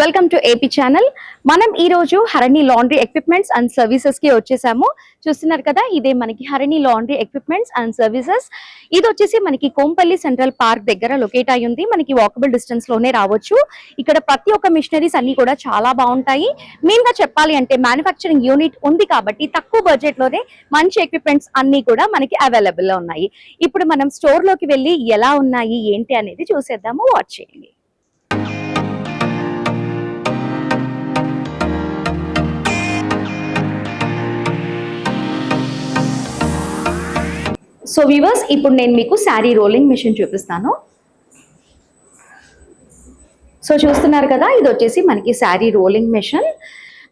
Welcome to AP channel మనం ఈ రోజు హరణి లాండ్రీ ఎక్విప్మెంట్స్ అండ్ సర్వీసెస్కి వచ్చేసాము. చూస్తున్నారు కదా ఇదే మనకి Harani laundry equipments and services ఇది వచ్చేసి మనకి కోంపల్లి సెంట్రల్ పార్క్ దగ్గర లొకేట్ అయి ఉంది. మనకి వాకబుల్ డిస్టెన్స్లోనే రావచ్చు. ఇక్కడ ప్రతి ఒక్క మిషనరీస్ అన్ని కూడా చాలా బాగుంటాయి. మెయిన్గా చెప్పాలి అంటే మ్యానుఫ్యాక్చరింగ్ యూనిట్ ఉంది కాబట్టి తక్కువ బడ్జెట్లోనే మంచి ఎక్విప్మెంట్స్ అన్ని కూడా మనకి అవైలబుల్లో ఉన్నాయి. ఇప్పుడు మనం స్టోర్లోకి వెళ్ళి ఎలా ఉన్నాయి ఏంటి అనేది చూసేద్దాము. వాచ్ చేయండి. సో వివర్స్ ఇప్పుడు నేను మీకు శారీ రోలింగ్ మిషన్ చూపిస్తాను. సో చూస్తున్నారు కదా ఇది వచ్చేసి మనకి శారీ రోలింగ్ మిషన్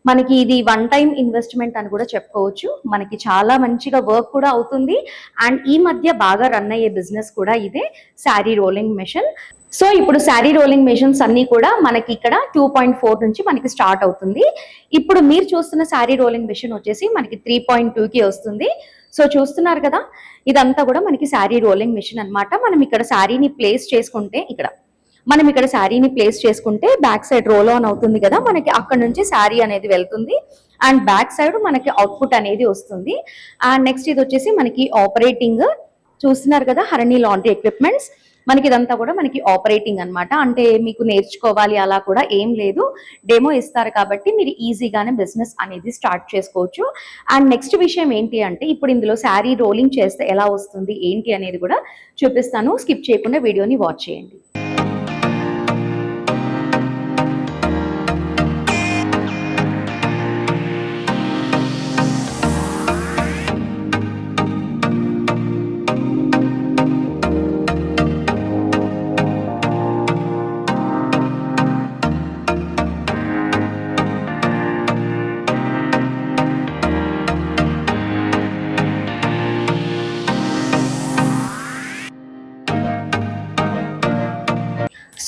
మనకి ఇది వన్ టైం ఇన్వెస్ట్మెంట్ అని కూడా చెప్పుకోవచ్చు. మనకి చాలా మంచిగా వర్క్ కూడా అవుతుంది. అండ్ ఈ మధ్య బాగా రన్ అయ్యే బిజినెస్ కూడా ఇదే శారీ రోలింగ్ మిషన్ సో ఇప్పుడు శారీ రోలింగ్ మిషన్స్ అన్ని కూడా మనకి ఇక్కడ టూ పాయింట్ ఫోర్ నుంచి మనకి స్టార్ట్ అవుతుంది. ఇప్పుడు మీరు చూస్తున్న శారీ రోలింగ్ మిషన్ వచ్చేసి మనకి త్రీ పాయింట్ టూకి వస్తుంది. సో చూస్తున్నారు కదా ఇదంతా కూడా మనకి శారీ రోలింగ్ మిషన్ అన్నమాట. మనం ఇక్కడ శారీని ప్లేస్ చేసుకుంటే ఇక్కడ మనం ఇక్కడ శారీని ప్లేస్ చేసుకుంటే బ్యాక్ సైడ్ రోల్ ఆన్ అవుతుంది కదా మనకి అక్కడ నుంచి శారీ అనేది వెళ్తుంది. అండ్ బ్యాక్ సైడ్ మనకి అవుట్పుట్ అనేది వస్తుంది. అండ్ నెక్స్ట్ ఇది వచ్చేసి మనకి ఆపరేటింగ్ చూస్తున్నారు కదా హరణి లాండ్రీ ఎక్విప్మెంట్స్ మనకి ఇదంతా కూడా మనకి ఆపరేటింగ్ అన్నమాట. అంటే మీకు నేర్చుకోవాలి అలా కూడా ఏం లేదు. డెమో ఇస్తారు కాబట్టి మీరు ఈజీగానే బిజినెస్ అనేది స్టార్ట్ చేసుకోవచ్చు. అండ్ నెక్స్ట్ విషయం ఏంటి అంటే ఇప్పుడు ఇందులో శారీ రోలింగ్ చేస్తే ఎలా వస్తుంది ఏంటి అనేది కూడా చూపిస్తాను. స్కిప్ చేయకుండా వీడియోని వాచ్ చేయండి.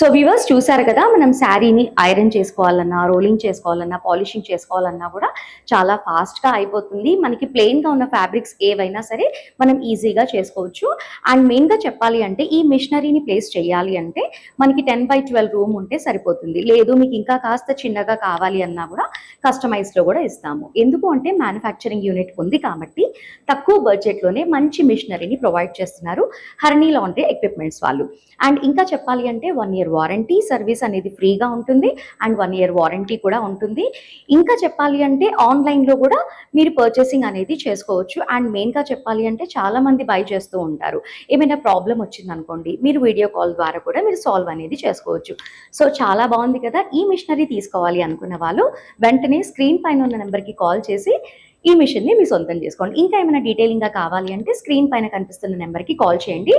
సో వివర్స్ చూసారు కదా మనం శారీని ఐరన్ చేసుకోవాలన్నా రోలింగ్ చేసుకోవాలన్నా పాలిషింగ్ చేసుకోవాలన్నా కూడా చాలా ఫాస్ట్గా అయిపోతుంది. మనకి ప్లెయిన్గా ఉన్న ఫ్యాబ్రిక్స్ ఏవైనా సరే మనం ఈజీగా చేసుకోవచ్చు. అండ్ మెయిన్గా చెప్పాలి అంటే ఈ మిషనరీని ప్లేస్ చేయాలి అంటే మనకి టెన్ బై ట్వెల్వ్ రూమ్ ఉంటే సరిపోతుంది. లేదు మీకు ఇంకా కాస్త చిన్నగా కావాలి అన్నా కూడా కస్టమైజ్లో కూడా ఇస్తాము. ఎందుకు అంటే మ్యానుఫ్యాక్చరింగ్ యూనిట్ ఉంది కాబట్టి తక్కువ బడ్జెట్లోనే మంచి మిషనరీని ప్రొవైడ్ చేస్తున్నారు హర్నీ లాండ్రీ ఎక్విప్మెంట్స్ వాళ్ళు. అండ్ ఇంకా చెప్పాలి అంటే వన్ ఇయర్ వారంటీ సర్వీస్ అనేది ఫ్రీగా ఉంటుంది అండ్ వన్ ఇయర్ వారంటీ కూడా ఉంటుంది. ఇంకా చెప్పాలి అంటే ఆన్లైన్లో కూడా మీరు పర్చేసింగ్ అనేది చేసుకోవచ్చు అండ్ మెయిన్గా చెప్పాలి అంటే చాలామంది బై చేస్తూ ఉంటారు. ఏమైనా ప్రాబ్లం వచ్చిందనుకోండి మీరు వీడియో కాల్ ద్వారా కూడా మీరు సాల్వ్ అనేది చేసుకోవచ్చు. సో చాలా బాగుంది కదా ఈ మిషనరీ తీసుకోవాలి అనుకున్న వాళ్ళు వెంటనే స్క్రీన్ పైన ఉన్న నెంబర్కి కాల్ చేసి ఈ మిషన్ని మీ సొంతం చేసుకోండి. ఇంకా ఏమైనా డీటెయిలింగ్గా కావాలి అంటే స్క్రీన్ పైన కనిపిస్తున్న నెంబర్కి కాల్ చేయండి.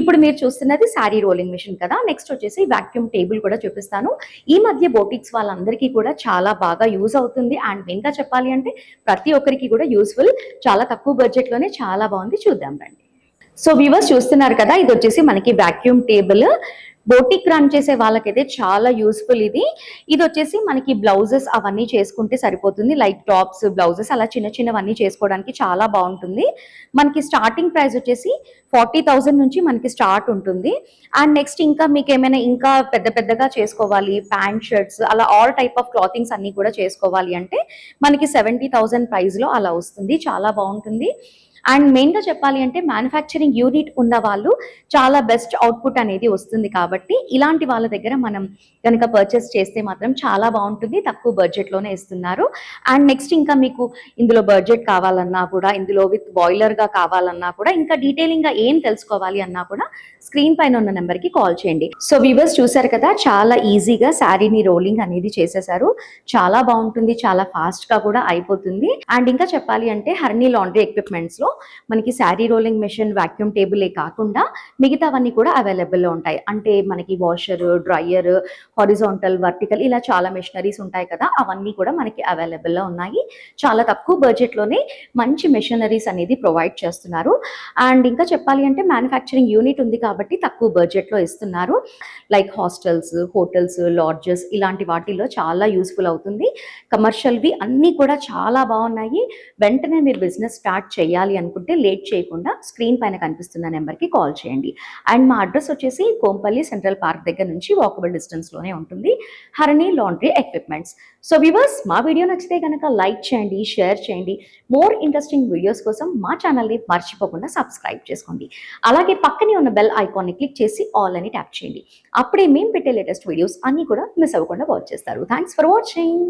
ఇప్పుడు మీరు చూస్తున్నది శారీ రోలింగ్ మిషన్ కదా. నెక్స్ట్ వచ్చేసి వాక్యూమ్ టేబుల్ కూడా చూపిస్తాను. ఈ మధ్య బోటిక్స్ వాళ్ళందరికీ కూడా చాలా బాగా యూజ్ అవుతుంది. అండ్ మెయిన్గా చెప్పాలి అంటే ప్రతి ఒక్కరికి కూడా యూస్ఫుల్ చాలా తక్కువ బడ్జెట్లోనే చాలా బాగుంది. చూద్దాం రండి. సో వ్యూవర్స్ చూస్తున్నారు కదా ఇది వచ్చేసి మనకి వాక్యూమ్ టేబుల్ బోటిక్ రన్ చేసే వాళ్ళకైతే చాలా యూస్ఫుల్ ఇది. ఇది వచ్చేసి మనకి బ్లౌజెస్ అవన్నీ చేసుకుంటే సరిపోతుంది. లైక్ టాప్స్ బ్లౌజెస్ అలా చిన్న చిన్నవన్నీ చేసుకోవడానికి చాలా బాగుంటుంది. మనకి స్టార్టింగ్ ప్రైస్ వచ్చేసి ఫార్టీ థౌజండ్ నుంచి మనకి స్టార్ట్ ఉంటుంది. అండ్ నెక్స్ట్ ఇంకా మీకు ఏమైనా ఇంకా పెద్ద పెద్దగా చేసుకోవాలి ప్యాంట్ షర్ట్స్ అలా ఆల్ టైప్ ఆఫ్ క్లాతింగ్స్ అన్ని కూడా చేసుకోవాలి అంటే మనకి సెవెంటీ థౌజండ్ ప్రైస్లో అలా వస్తుంది. చాలా బాగుంటుంది. అండ్ మెయిన్గా చెప్పాలి అంటే మ్యానుఫ్యాక్చరింగ్ యూనిట్ ఉన్న వాళ్ళు చాలా బెస్ట్ అవుట్పుట్ అనేది వస్తుంది కాబట్టి ఇలాంటి వాళ్ళ దగ్గర మనం కనుక పర్చేస్ చేస్తే మాత్రం చాలా బాగుంటుంది తక్కువ బడ్జెట్లోనే ఇస్తున్నారు. అండ్ నెక్స్ట్ ఇంకా మీకు ఇందులో బడ్జెట్ కావాలన్నా కూడా ఇందులో విత్ బాయిలర్గా కావాలన్నా కూడా ఇంకా డీటెయిలింగ్గా ఏం తెలుసుకోవాలి అన్నా కూడా స్క్రీన్ పైన ఉన్న నెంబర్కి కాల్ చేయండి. సో వీవర్స్ చూసారు కదా చాలా ఈజీగా శారీని రోలింగ్ అనేది చేసేసారు. చాలా బాగుంటుంది చాలా ఫాస్ట్గా కూడా అయిపోతుంది. అండ్ ఇంకా చెప్పాలి అంటే హర్నీ లాండ్రీ ఎక్విప్మెంట్స్లో మనకి శారీ రోలింగ్ మెషిన్ వాక్యూమ్ టేబులే కాకుండా మిగతావన్నీ కూడా అవైలబుల్లో ఉంటాయి. అంటే మనకి వాషర్ డ్రయర్ హారిజాంటల్ వర్టికల్ ఇలా చాలా మెషినరీస్ ఉంటాయి కదా అవన్నీ కూడా మనకి అవైలబుల్లో ఉన్నాయి. చాలా తక్కువ బడ్జెట్లోనే మంచి మెషినరీస్ అనేది ప్రొవైడ్ చేస్తున్నారు. అండ్ ఇంకా చెప్పాలి అంటే మ్యానుఫ్యాక్చరింగ్ యూనిట్ ఉంది కాబట్టి తక్కువ బడ్జెట్లో ఇస్తున్నారు. లైక్ హాస్టల్స్ హోటల్స్ లాడ్జెస్ ఇలాంటి వాటిల్లో చాలా యూస్ఫుల్ అవుతుంది. కమర్షియల్వి అన్నీ కూడా చాలా బాగున్నాయి. వెంటనే మీరు బిజినెస్ స్టార్ట్ చేయాలి అనుకుంటే లేట్ చేయకుండా స్క్రీన్ పైన కనిపిస్తున్న నెంబర్కి కాల్ చేయండి. అండ్ మా అడ్రస్ వచ్చేసి కోంపల్లి సెంట్రల్ పార్క్ దగ్గర నుంచి వాకబుల్ డిస్టెన్స్లోనే ఉంటుంది. Harani laundry equipments. So viewers మా వీడియో నచ్చితే కనుక లైక్ చేయండి షేర్ చేయండి. మోర్ ఇంట్రెస్టింగ్ వీడియోస్ కోసం మా ఛానల్ని మర్చిపోకుండా సబ్స్క్రైబ్ చేసుకోండి. అలాగే పక్కనే ఉన్న బెల్ ఐకాన్ని క్లిక్ చేసి ఆల్ అని ట్యాప్ చేయండి. అప్పుడే మేము పెట్టే లేటెస్ట్ వీడియోస్ అన్నీ కూడా మిస్ అవ్వకుండా వాచ్ చేస్తారు. Thanks for watching.